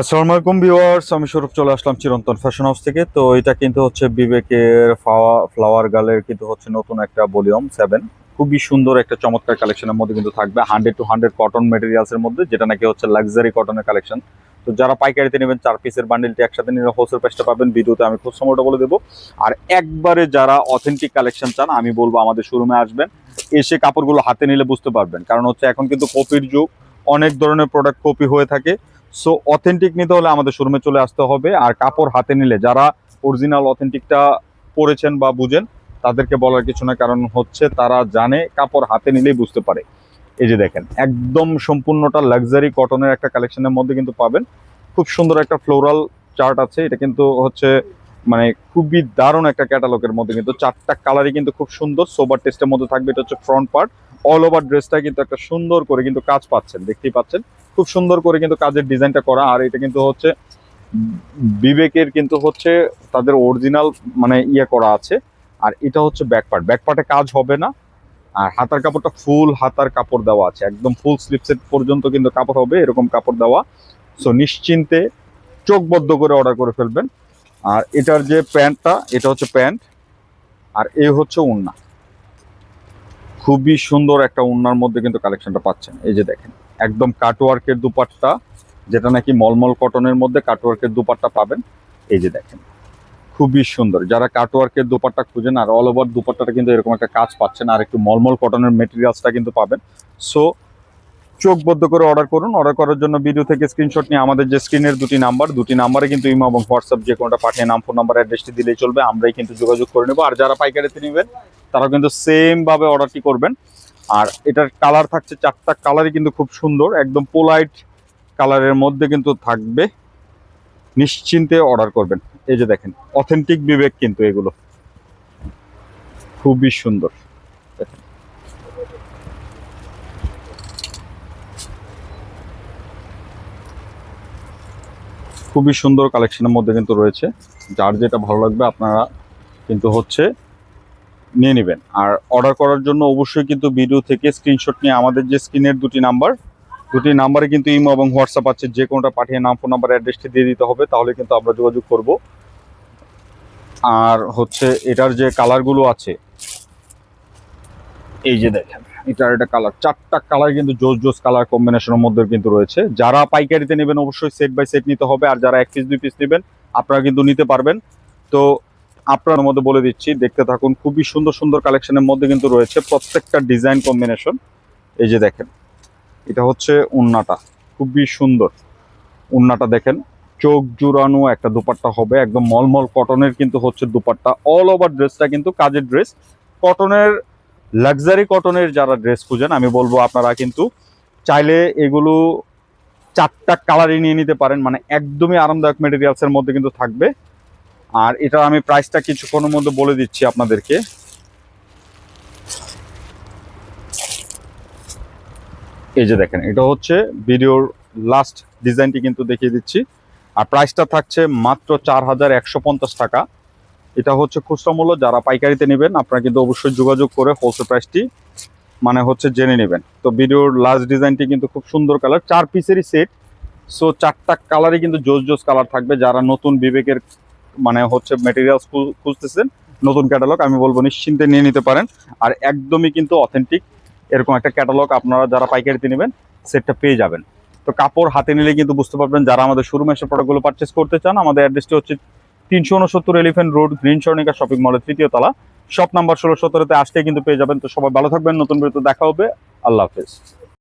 আসসালামু আলাইকুম ভিউয়ার্স, আমি স্বরূপ চলে আসলাম চিরন্তন ফ্যাশন হাউস থেকে। তো এটা কিন্তু হচ্ছে বিবেকের ফ্লাওয়ার গার্লের কিন্তু হচ্ছে নতুন একটা ভলিউম সেভেন। খুবই সুন্দর একটা চমৎকার কালেকশনের মধ্যে কিন্তু থাকবে। Hundred two hundred cotton materials এর মধ্যে, যেটা নাকি হচ্ছে লাক্সারি কটনের কালেকশন তো যারা পাইকারিতে নেবেন, চার পিসের বান্ডিলটি একসাথে নিলে হোলসেল প্রাইসটা পাবেন। ভিডিওতে আমি খুব সময়টা বলে দেবো। আর একবারে যারা অথেন্টিক কালেকশন চান, আমি বলব আমাদের শোরুমে আসবেন। এসে কাপড়গুলো হাতে নিলে বুঝতে পারবেন। কারণ হচ্ছে এখন কিন্তু কপির যুগ, অনেক ধরনের প্রোডাক্ট কপি হয়ে থাকে। সো অথেন্টিক নিতে হলে আমাদের শোরুমে চলে আসতে হবে। আর কাপড় হাতে নিলে, যারা অরিজিনাল অথেন্টিকটা পরেছেন বা বুঝেন, তাদেরকে বলার কিছু না, কারণ হচ্ছে তারা জানে, কাপড় হাতে নিলেই বুঝতে পারে। এই যে দেখেন, একদম সম্পূর্ণটা লাক্সারি কটনের একটা কালেকশনের মধ্যে কিন্তু পাবেন। খুব সুন্দর একটা ফ্লোরাল চার্ট আছে। এটা কিন্তু হচ্ছে মানে খুবই দারুণ একটা ক্যাটালগের মধ্যে কিন্তু চারটা কালারই কিন্তু খুব সুন্দর। সোবার টেস্টের মধ্যে থাকবে, এটা হচ্ছে ফ্রন্ট পার্ট অল ওভার ড্রেসটা কিন্তু একটা সুন্দর করে কিন্তু কাজ পাচ্ছেন, দেখতেই পাচ্ছেন। খুব সুন্দর করে কিন্তু কাজের ডিজাইনটা করা, আর এটা কিন্তু হচ্ছে বিবেকের কিন্তু হচ্ছে তাদের অরিজিনাল মানে ইয়ে করা আছে। আর এটা হচ্ছে ব্যাক পার্ট ব্যাক কাজ হবে না। আর হাতার কাপড়টা ফুল হাতার কাপড় দেওয়া আছে, একদম ফুল স্লিপসেট পর্যন্ত কিন্তু কাপড় হবে, এরকম কাপড় দেওয়া। সো নিশ্চিন্তে চোখ বদ্ধ করে অর্ডার করে ফেলবেন। আর এটার যে প্যান্টটা এটা হচ্ছে প্যান্ট আর এ হচ্ছে উন্না খুবই সুন্দর একটা উন্নার মধ্যে কিন্তু কালেকশনটা পাচ্ছেন। এই যে দেখেন, একদম কাটওয়ার্কের দুপাট্টা, যেটা নাকি মলমল কটনের মধ্যে কাটওয়ার্কের দুপাট্টা পাবেন। এই যে দেখেন, খুবই সুন্দর। যারা কাটওয়ার্কের দুপাট্টা খুঁজেন, আর অল ওভার দুপাট্টাটা কিন্তু এরকম একটা কাজ পাচ্ছেন, আর একটু মলমল কটনের মেটেরিয়ালসটা কিন্তু পাবেন। সো চোখ বদ্ধ করে অর্ডার করুন। অর্ডার করার জন্য ভিডিও থেকে স্ক্রিনশট নিয়ে আমাদের যে স্ক্রিনের দুটি নাম্বার দুটি নাম্বারে কিন্তু ইমো এবং হোয়াটসঅ্যাপ যে কোনোটা পাঠিয়ে নাম ফোন নাম্বার অ্যাড্রেসটি দিলেই চলবে। আমরাই কিন্তু যোগাযোগ করে নেব। আর যারা পাইকারিতে নেবেন তারা কিন্তু সেম ভাবে অর্ডারটি করবেন। আর এটার কালার থাকছে চারটা কালারই কিন্তু খুব সুন্দর, একদম পোলাইট কালারের মধ্যে কিন্তু থাকবে। নিশ্চিন্তে অর্ডার করবেন। এই যে দেখেন অথেন্টিক বিবেক কিন্তু এগুলো। খুবই সুন্দর। খুবই সুন্দর কালেকশনের মধ্যে কিন্তু রয়েছে। যার যেটা ভালো লাগবে আপনারা কিন্তু হচ্ছে নিয়ে নেবেন। আর অর্ডার করার জন্য অবশ্যই কিন্তু ভিডিও থেকে স্ক্রিনশট নিয়ে আমাদের যে স্ক্রিনের দুটি নাম্বার দুটি নাম্বারে কিন্তু ইমো এবং হোয়াটসঅ্যাপ আছে, যে কোনোটা পাঠিয়ে নাম ফোন নাম্বার অ্যাড্রেসটি দিয়ে দিতে হবে, তাহলে কিন্তু আমরা যোগাযোগ করব। আর হচ্ছে এটার যে কালারগুলো আছে, এই যে দেখেন, এটার একটা কালার চারটা কালার কিন্তু জোস জোস কালার কম্বিনেশনের মধ্যে কিন্তু রয়েছে। যারা পাইকারিতে নেবেন অবশ্যই সেট বাই সেট নিতে হবে, আর যারা এক পিস দুই পিস নেবেন, আপনারা কিন্তু নিতে পারবেন। তো আপনার মধ্যে বলে দিচ্ছি, দেখতে থাকুন, খুবই সুন্দর সুন্দর কালেকশনের মধ্যে কিন্তু রয়েছে প্রত্যেকটা ডিজাইন কম্বিনেশন এই যে দেখেন, এটা হচ্ছে উন্নাটা, খুবই সুন্দর। উন্নাটা দেখেন, চোখ জুড়ানো একটা দুপাট্টা হবে, একদম মলমল কটনের কিন্তু হচ্ছে দুপাট্টা। অল ওভার ড্রেসটা কিন্তু কাজের ড্রেস কটনের লাক্সারি কটনের যারা ড্রেস খুঁজেন, আমি বলব আপনারা কিন্তু চাইলে এগুলো চারটা কালারই নিয়ে নিতে পারেন মানে একদমই আরামদায়ক মেটেরিয়ালসের মধ্যে কিন্তু থাকবে। আর এটা আমি প্রাইসটা কিছুক্ষণের মধ্যে বলে দিচ্ছি আপনাদেরকে। এই যে দেখেন, এটা হচ্ছে ভিডিওর লাস্ট ডিজাইনটি কিন্তু দেখিয়ে দিচ্ছি। আর প্রাইসটা থাকছে মাত্র চার হাজার একশো পঞ্চাশ টাকা। এটা হচ্ছে খুচরা মূল্য, যারা পাইকারিতে নেবেন, আপনারা কিন্তু অবশ্যই যোগাযোগ করে হোলসেল প্রাইসটি মানে হচ্ছে জেনে নেবেন। তো ভিডিওর লাস্ট ডিজাইনটি কিন্তু খুব সুন্দর কালার চার পিসেরই সেট সো চারটা কালারই কিন্তু জোস জোস কালার থাকবে। যারা নতুন বিবেকের মানে হচ্ছে মেটেরিয়ালস খুঁজতেছেন, নতুন ক্যাটালগ আমি বলব নিশ্চিন্তে নিয়ে নিতে পারেন। আর একদমই কিন্তু অথেন্টিক এরকম একটা ক্যাটালগ আপনারা যারা পাইকারিতে নেবেন সেটটা পেয়ে যাবেন। তো কাপড় হাতে নিলে কিন্তু বুঝতে পারবেন, যারা আমাদের শোরুমে এসে প্রোডাক্টগুলো পারচেস করতে চান, আমাদের অ্যাড্রেসটি হচ্ছে তিনশো উনসত্তর elephant road green Swarnika shopping মলের তৃতীয় তলা। শপ নাম্বার ষোলো সতেরোতে আসলে কিন্তু পেয়ে যাবেন। তো সবাই ভালো থাকবেন, নতুন বিরত দেখা হবে। আল্লাহ হাফেজ।